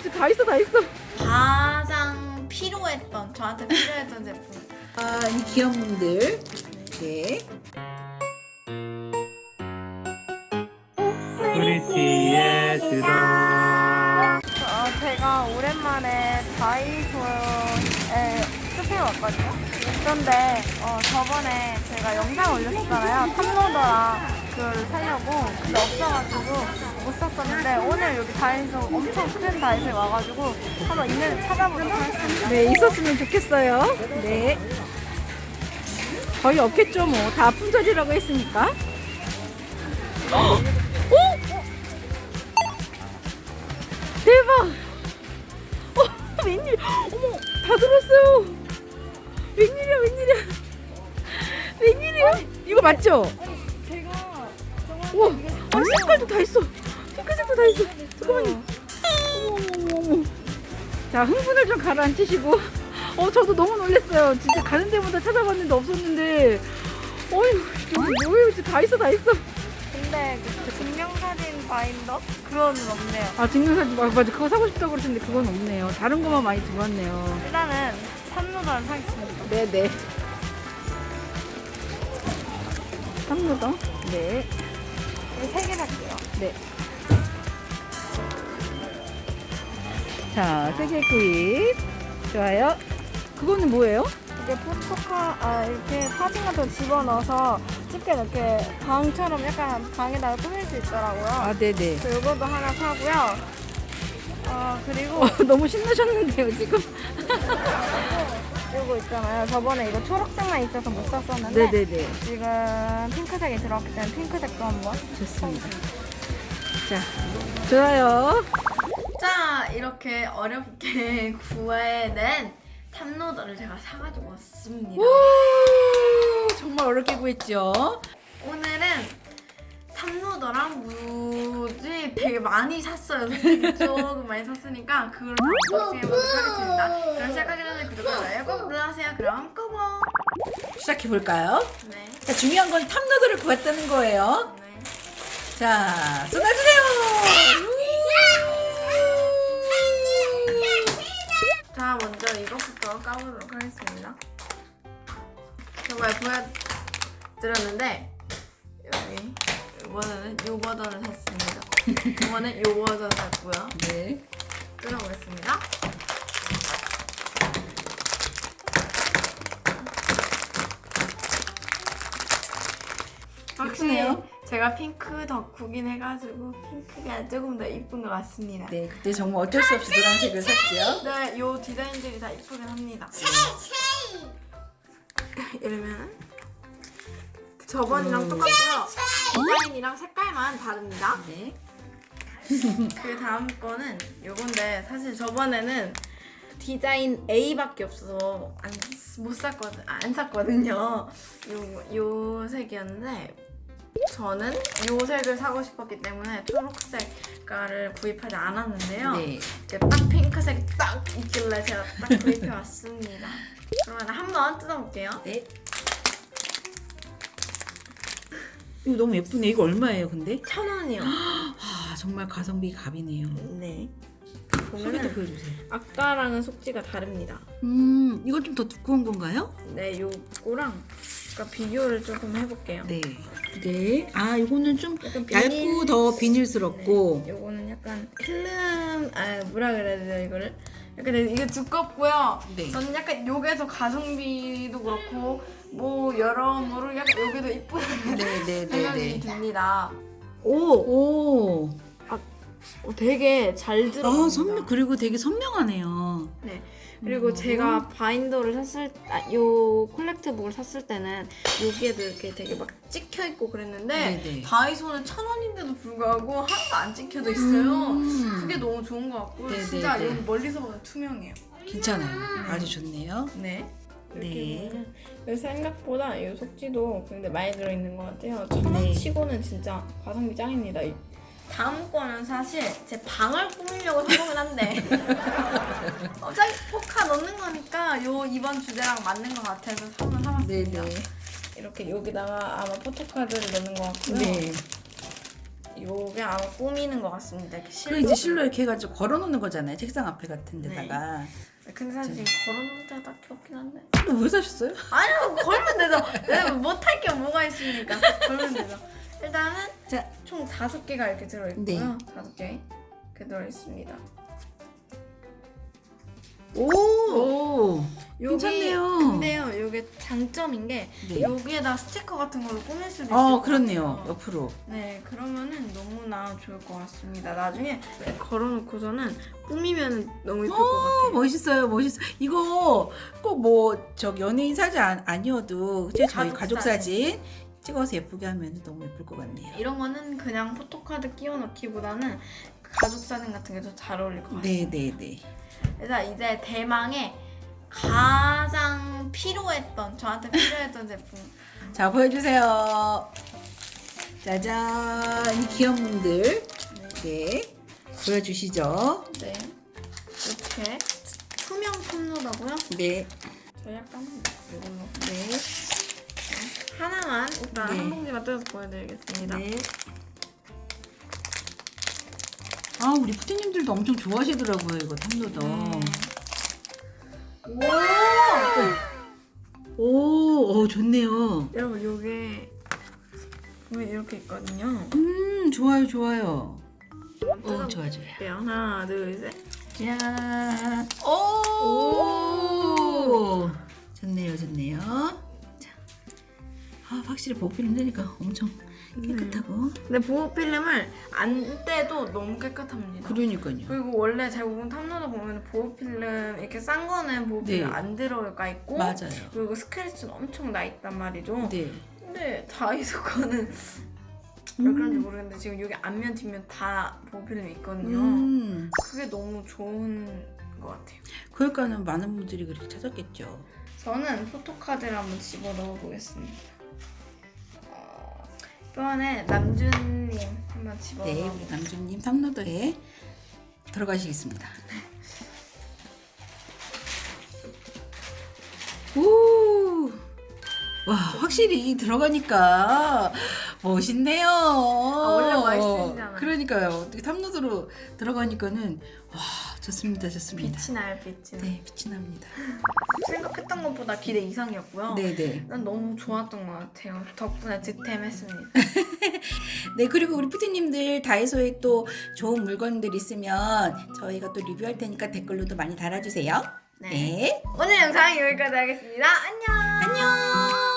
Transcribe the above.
있지? 다 있어, 다 있어. 가장 필요했던 저한테 필요했던 제품. 아, 이 귀여운 분들. 네. 프리티의 드럼 어, 제가 오랜만에 다이소에 쇼핑 왔거든요. 그런데 어, 저번에 제가 영상 올렸었잖아요. 탑로더랑 그거를 사려고 근데 없어가지고 못 샀었는데 오늘 여기 다이소 엄청 큰 다이소에 와가지고 한번 있는지 찾아보도록 하겠습니다. 네, 있었으면 좋겠어요. 네. 거의 없겠죠, 뭐. 다 품절이라고 했으니까. 오! 대박! 어, 웬일? 어머, 다 들었어요. 웬일이야, 웬일이야. 웬일이야? 이거 맞죠? 우와, 아니, 색깔도 다 있어. 핑크색도 다 있어. 잠깐만요. 어머, 어머, 어머. 자, 흥분을 좀 가라앉히시고. 어, 저도 너무 놀랐어요. 진짜 가는 데마다 찾아봤는데 없었는데. 어휴, 여기 뭐예요? 진짜 다 있어, 다 있어. 근데 그 증명사진 바인더 그거는 없네요. 아, 증명사진, 아, 맞아. 그거 사고 싶다고 그러셨는데 그건 없네요. 다른 것만 많이 들어왔네요. 일단은 탑로더를 사겠습니다. 네네. 한무더 네. 세개 살게요. 네. 자, 세개 구입. 좋아요. 그거는 뭐예요? 이게 포토카 아 이렇게 사진 같은 거 집어넣어서 집게 이렇게 방처럼 약간 방에다가 꾸밀 수 있더라고요. 아, 네네. 그래서 이것도 하나 사고요. 어 그리고 어, 너무 신나셨는데요, 지금? 이거 있잖아요. 저번에 이거 초록색만 있어서 못 샀었는데 네네네. 지금 핑크색이 들어갔기 때문에 핑크색도 한번 좋습니다. 자, 좋아요. 자 이렇게 어렵게 구해낸 탑로더를 제가 사가지고 왔습니다. 오, 정말 어렵게 구했죠? 오늘은 탑로더랑 무지 되게 많이 샀어요. 솔직히 조금 많이 샀으니까 그걸 다 언박싱해보도록 하겠습니다. 그럼 시작하기 전에 구독과 좋아요 꼭 눌러주세요. 그럼 끄고 시작해 볼까요? 네. 자, 중요한 건 탑노드를 구했다는 거예요. 네. 자, 쏟아주세요! 자 먼저 이것부터 까보도록 하겠습니다. 정말 보여드렸는데 여기 이번에는 요 버전을 샀습니다. 이번엔 요 버전 샀고요. 네. 뜯어보겠습니다. 확실히 예쁘네요. 제가 핑크 덕후긴 해가지고 핑크가 조금 더 이쁜 것 같습니다. 네, 그때 정말 어쩔 수 없이 노란색을 샀지요. 네, 요 디자인들이 다 이쁘긴 합니다. 이러면 저번이랑 똑같고요. 디자인이랑 색깔만 다릅니다. 네. 그 다음 거는 요건데 사실 저번에는 디자인 A밖에 없어서 안, 못 샀거든 안 샀거든요. 요, 요 색이었는데 저는 요 색을 사고 싶었기 때문에 초록색 깔을 구입하지 않았는데요. 네. 이제 딱 핑크색이 딱 있길래 제가 딱 구입해 왔습니다. 그러면 한번 뜯어볼게요. 네. 이거 너무 예쁘네. 이거 얼마예요, 근데? 천 원이요. 아, 정말 가성비 갑이네요. 네. 보면은 보여주세요. 아까랑은 속지가 다릅니다. 음, 이거 좀더 두꺼운 건가요? 네, 요거랑 그러니까 비교를 조금 해볼게요. 네. 네. 아, 이거는 좀 약간 얇고 더 비닐스럽고. 네, 요거는 약간 필름 아 뭐라 그래야 되죠 이거를 약간 이게 두껍고요. 네. 저는 약간 요게 더 가성비도 그렇고 뭐 여러모로 약간 요게 더 이쁜 네, 네, 네, 생각이 네. 듭니다. 오, 오. 어, 되게 잘 들어. 아, 선명 그리고 되게 선명하네요. 네. 그리고 음. 제가 바인더를 샀을 아, 요 콜렉트북을 샀을 때는 여기에도 이렇게 되게 막 찍혀 있고 그랬는데 네네. 다이소는 천 원인데도 불구하고 하나도 안 찍혀져 있어요. 음. 그게 너무 좋은 것 같고요. 네네네. 진짜 여기 멀리서 보면 투명해요. 괜찮아요. 아주 좋네요. 네. 이렇게 네. 보면 그래서 생각보다 이 속지도 근데 많이 들어있는 것 같아요. 천 네. 원치고는 진짜 가성비 짱입니다. 이- 다음 거는 사실 제 방을 꾸미려고 산 거긴 한데 어차피 포카 넣는 거니까 요 이번 주제랑 맞는 것 같아서 한번 사봤습니다. 네네. 이렇게 여기다가 아마 포토카드를 넣는 것 같고요. 네. 요게 아마 꾸미는 것 같습니다. 이렇게 실로. 그리고 이제 실로 이렇게 해가지고 걸어놓는 거잖아요. 책상 앞에 같은 데다가. 근데 사실 걸어놓을 데가 딱히 없긴 한데. 근데 왜 사셨어요? 아니요 걸면 되죠. 못할 게 뭐가 있습니까? 걸면 되죠. 일단은 자, 총 다섯 개가 이렇게 들어있고요. 네. 다섯 개 이렇게 들어있습니다. 오, 오, 여기- 괜찮네요. 근데요, 이게 장점인 게 네. 여기에다 스티커 같은 걸로 꾸밀 수도 있을 어, 것 그렇네요. 옆으로. 네, 그러면은 너무나 좋을 것 같습니다. 나중에 걸어놓고서는 꾸미면 너무 예쁠 것 어, 같아요. 멋있어요, 멋있어. 이거 꼭 뭐 저 연예인 사진 아, 아니어도 제 저희 가족 가족 사진 찍어서 예쁘게 하면 너무 예쁠 것 같네요. 이런 거는 그냥 포토카드 끼워 넣기보다는 가족 사진 같은 게 더 잘 어울릴 것 같아요. 네, 네, 네. 그래서 이제 대망의 가장 필요했던 저한테 필요했던 제품 자, 보여주세요. 짜잔, 이 귀여운 분들. 네, 보여주시죠. 네 이렇게 투명 톱로더고요. 네, 저 약간 이걸로 네 하나만 일단 네. 한 봉지만 뜯어서 보여드리겠습니다. 네. 아, 우리 푸디님들도 엄청 좋아하시더라고요, 이거 탐로더. 네. 오, 오, 좋네요. 여러분 요게 보면 이렇게 있거든요. 음, 좋아요, 좋아요. 오, 뜯어볼게요. 좋아, 좋아요. 하나 둘 셋. 짠. 오. 좋네요, 좋네요. 자. 아, 확실히 보필 내니까 엄청 깨끗하고. 근데 보호 필름을 안 떼도 너무 깨끗합니다. 그러니까요. 그리고 원래 대부분 탑로더 보면 보호 필름 이렇게 싼 거는 보호 필름 네. 안 들어가 있고 맞아요. 그리고 스크래치는 엄청 나 있단 말이죠. 네. 근데 다이소 거는 왜 그런지 모르겠는데 지금 여기 앞면 뒷면 다 보호 필름이 있거든요. 음. 그게 너무 좋은 것 같아요. 그러니까는 많은 분들이 그렇게 찾았겠죠. 저는 포토카드를 한번 집어 넣어 보겠습니다. 어, 이번에 남준님 한번 집어 네, 우리 남준님 탐로더에 들어가시겠습니다. 오, 와 확실히 들어가니까 멋있네요. 원래 멋있으시잖아요. 그러니까요. 어떻게 탐로더로 들어가니까는 와 좋습니다, 좋습니다. 빛이 나요, 빛이. 네, 빛이 납니다. 생각했던 것보다 기대 이상이었고요. 네, 네. 난 너무 좋았던 것 같아요. 덕분에 득템했습니다. 네, 그리고 우리 푸디님들 다이소에 또 좋은 물건들 있으면 저희가 또 리뷰할 테니까 댓글로도 많이 달아주세요. 네. 네. 오늘 영상 여기까지 하겠습니다. 안녕. 안녕.